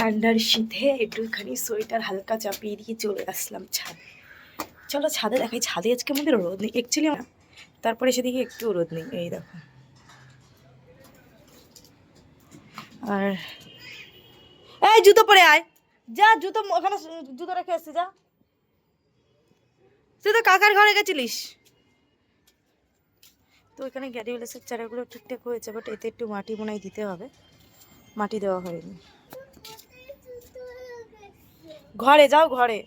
ঠান্ডার শীতে একটুখানি সোয়েটার হালকা চাপিয়ে দিয়ে চলে আসলাম ছাদে। চলো ছাদে দেখাই। ছাদে আজকে আমাদের রোদ নেই অ্যাকচুয়ালি তারপরে সেদিকে একটু রোদ নেই, এই দেখো। আর এই জুতো পরে আয়। যা, জুতো ওখানে জুতো রেখে এসছি যা। তুই তো কাকার ঘরে গেছিলিস। তো এখানে গ্যাডিওলেসের চারাগুলো ঠিকঠাক হয়েছে বাট এতে একটু মাটি বোনাই দিতে হবে। মাটি দেওয়া হয়নি। ঘরে যাও ঘরে।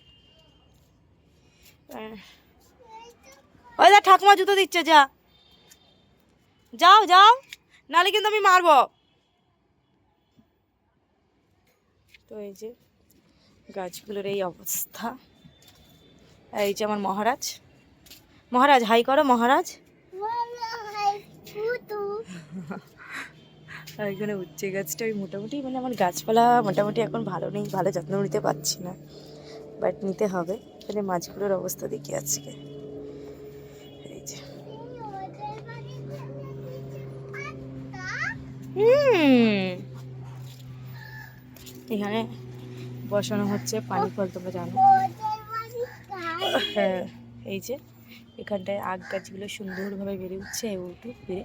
ওই দা ঠাকুমা জুতো দিচ্ছে যা। যাও যাও নালে কিন্তু আমি মারবো। তো এই যে গাছগুলোর এই অবস্থা। এই যে আমার মহারাজ। মহারাজ হাই করো মহারাজ। আর এখানে উচ্ছে গাছটা ওই মোটামুটি মানে আমার গাছপালা মোটামুটি এখন ভালো নেই, ভালো যত্ন নিতে পারছি না। বাট নিতে হবে এখানে মাছগুলোর অবস্থা দেখি আজকে। এই যে। এখানে বসানো হচ্ছে পানি ফল, তোমরা জানো। হ্যাঁ এই যে এখানটায় আগ গাছগুলো সুন্দরভাবে বেড়ে উঠছে উঠু বেড়ে।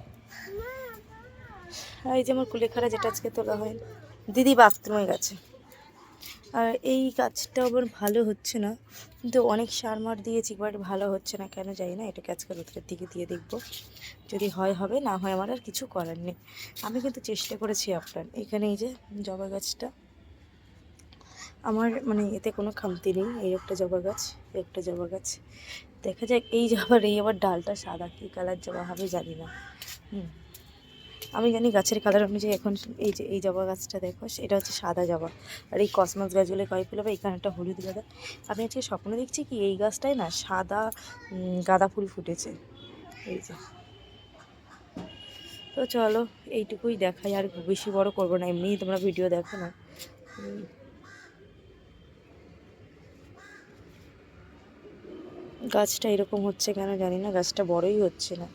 এই যে আমার কুলেখাড়া যেটা আজকে তোলা হয়, দিদি বাথরুমে গেছে। আর এই গাছটা আবার ভালো হচ্ছে না, কিন্তু অনেক সার মার দিয়েছি বাট ভালো হচ্ছে না, কেন জানি না, এটাকে আজকে রোদের দিকে দিয়ে দেখব। যদি হয়, হবে, না হয় আমার আর কিছু করার নেই। আমি কিন্তু চেষ্টা করেছি আপনার, এখানে এই যে জবা গাছটা। আমার মানে এতে কোনো খামতি নেই, এই একটা জবা গাছ একটা জবা গাছ। দেখা যাক, এই জবার, এই আবার ডালটা সাদা, কী কালার জবা হবে জানি না। হুম। আমি জানি গাছের কালার অনুযায়ী এখন এই যে, এই জবা গাছটা দেখো এটা হচ্ছে সাদা জবা। আর এই কসমস গাছগুলো কয় ফুল হবে? এখানে একটা হলুদ গাঁদা। আমি আজকে স্বপ্ন দেখছি কি, এই গাছটায় না সাদা গাঁদা ফুল ফুটেছে। এই যে। তো চলো, এইটুকুই দেখাই, আর বেশি বড় করব না, এমনিই তোমরা ভিডিও দেখো না। গাছটা এরকম হচ্ছে কেন জানি না, গাছটা বড়ই হচ্ছে না।